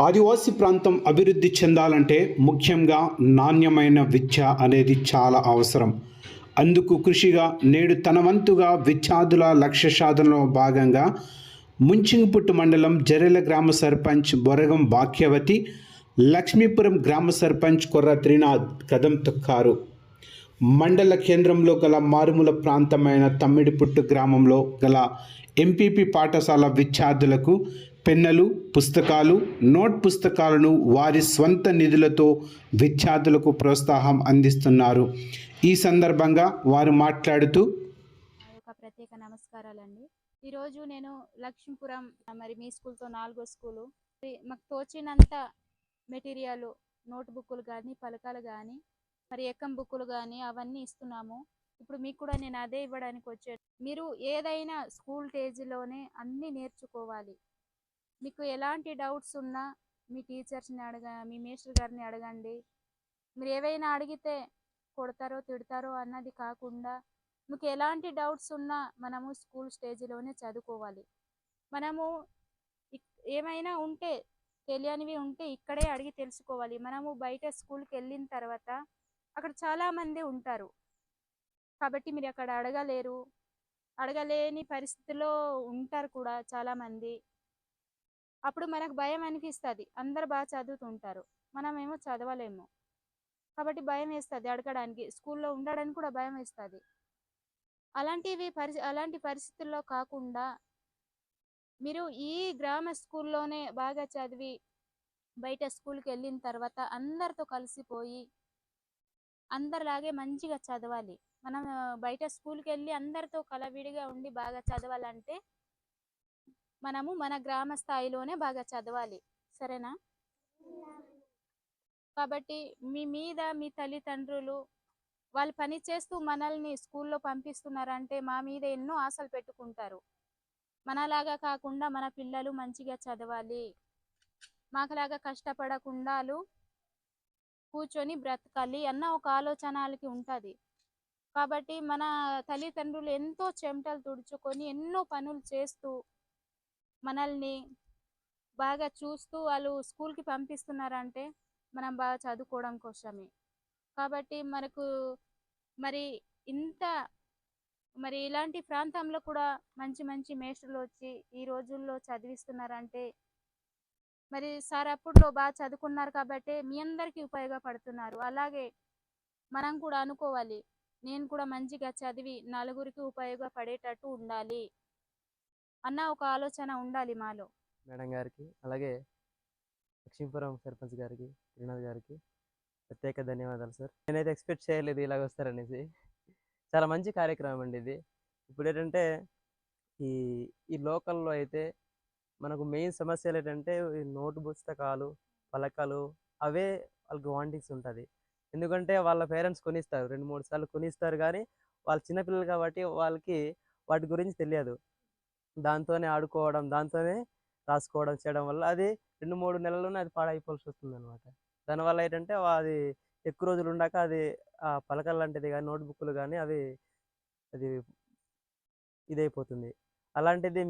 ఆదివాసీ ప్రాంతం అభివృద్ధి చెందాలంటే ముఖ్యంగా నాణ్యమైన విద్య అనేది చాలా అవసరం. అందుకు కృషిగా నేడు తన వంతుగా విద్యార్థుల లక్ష్య సాధనలో భాగంగా ముంచింగిపుట్టు మండలం జరెల గ్రామ సర్పంచ్ బొరగం భాగ్యవతి లక్ష్మీపురం గ్రామ సర్పంచ్ కొర్ర త్రినాథ్ కదం తొక్కారు. మండల కేంద్రంలో గల మారుమూల ప్రాంతమైన తమ్మిడిపుట్టు గ్రామంలో గల ఎంపీపీ పాఠశాల విద్యార్థులకు పెన్నులు పుస్తకాలు నోట్ పుస్తకాలను వారి స్వంత నిధులతో విద్యార్థులకు ప్రోత్సాహం అందిస్తున్నారు. ఈ సందర్భంగా వారు మాట్లాడుతూ ప్రత్యేక నమస్కారాలండి. ఈరోజు నేను లక్ష్మీపురం మరి మీ స్కూల్తో నాలుగో స్కూలు. మాకు తోచినంత మెటీరియల్ నోట్ బుక్కులు కానీ పలకాలు కానీ మరి ఎక్కం బుక్కులు కానీ అవన్నీ ఇస్తున్నాము. ఇప్పుడు మీకు కూడా నేను అదే ఇవ్వడానికి వచ్చాను. మీరు ఏదైనా స్కూల్ టేజీలోనే అన్నీ నేర్చుకోవాలి. మీకు ఎలాంటి డౌట్స్ ఉన్నా మీ టీచర్స్ని అడగ మీ మేస్టర్ గారిని అడగండి. మీరు ఏవైనా అడిగితే కొడతారో తిడతారో అన్నది కాకుండా మీకు ఎలాంటి డౌట్స్ ఉన్నా మనము స్కూల్ స్టేజ్లోనే చదువుకోవాలి. మనము ఏమైనా ఉంటే తెలియనివి ఉంటే ఇక్కడే అడిగి తెలుసుకోవాలి. మనము బయట స్కూల్కి వెళ్ళిన తర్వాత అక్కడ చాలా మంది ఉంటారు. కాబట్టి మీరు అక్కడ అడగలేరు. అడగలేని పరిస్థితిలో ఉంటారు కూడా చాలా మంది అప్పుడు మనకు భయం అనిపిస్తుంది. అందరు బాగా చదువుతుంటారు. మనమేమో చదవలేము. కాబట్టి భయం వేస్తుంది అడగడానికి. స్కూల్లో ఉండడానికి కూడా భయం వేస్తుంది. అలాంటివి పరిస్థి అలాంటి పరిస్థితుల్లో కాకుండా మీరు ఈ గ్రామ స్కూల్లోనే బాగా చదివి బయట స్కూల్కి వెళ్ళిన తర్వాత అందరితో కలిసిపోయి అందరిలాగే మంచిగా చదవాలి. మనం బయట స్కూల్కి వెళ్ళి అందరితో కలవిడిగా ఉండి బాగా చదవాలంటే మనము మన గ్రామ స్థాయిలోనే బాగా చదవాలి. సరేనా? కాబట్టి మీ మీద మీ తల్లిదండ్రులు వాళ్ళు పని చేస్తూ మనల్ని స్కూల్లో పంపిస్తున్నారంటే మా మీద ఎన్నో ఆశలు పెట్టుకుంటారు. మనలాగా కాకుండా మన పిల్లలు మంచిగా చదవాలి. మాకులాగా కష్టపడకుండా వాళ్ళు కూర్చొని బ్రతకాలి అన్న ఒక ఆలోచనలకి ఉంటుంది. కాబట్టి మన తల్లిదండ్రులు ఎంతో చెమటలు తుడుచుకొని ఎన్నో పనులు చేస్తూ మనల్ని బాగా చూస్తూ వాళ్ళు స్కూల్కి పంపిస్తున్నారంటే మనం బాగా చదువుకోవడం కోసమే. కాబట్టి మనకు మరి ఇంత మరి ఇలాంటి ప్రాంతంలో కూడా మంచి మంచి మేస్టర్లు వచ్చి ఈ రోజుల్లో చదివిస్తున్నారంటే మరి సార్ అప్పుడులో బాగా చదువుకున్నారు కాబట్టి మీ అందరికీ ఉపయోగపడుతున్నారు. అలాగే మనం కూడా అనుకోవాలి. నేను కూడా మంచిగా చదివి నలుగురికి ఉపయోగపడేటట్టు ఉండాలి. అన్న ఒక ఆలోచన ఉండాలి మాలో. మేడం గారికి అలాగే లక్ష్మీపురం సర్పంచ్ గారికి శ్రీనాథ్ గారికి ప్రత్యేక ధన్యవాదాలు సార్. నేనైతే ఎక్స్పెక్ట్ చేయలేదు ఇలాగ వస్తారనేసి. చాలా మంచి కార్యక్రమం అండి ఇది. ఇప్పుడు ఏంటంటే ఈ ఈ లోకల్లో అయితే మనకు మెయిన్ సమస్యలు ఏంటంటే ఈ నోటు పుస్తకాలు పలకలు అవే వాళ్ళకి వాంటింగ్స్ ఉంటుంది. ఎందుకంటే వాళ్ళ పేరెంట్స్ కొనిస్తారు రెండు మూడు సార్లు కొనిస్తారు కానీ వాళ్ళు చిన్నపిల్లలు కాబట్టి వాళ్ళకి వాటి గురించి తెలియదు. దాంతోనే ఆడుకోవడం దాంతోనే రాసుకోవడం చేయడం వల్ల అది రెండు మూడు నెలల్లోనే అది పాడైపోవాల్సి వస్తుంది అనమాట దానివల్ల ఏంటంటే అది ఎక్కువ రోజులు ఉండాక అది ఆ పలకలు లాంటిది కానీ నోట్బుక్లు కానీ అవి అది ఇదైపోతుంది. అలాంటిది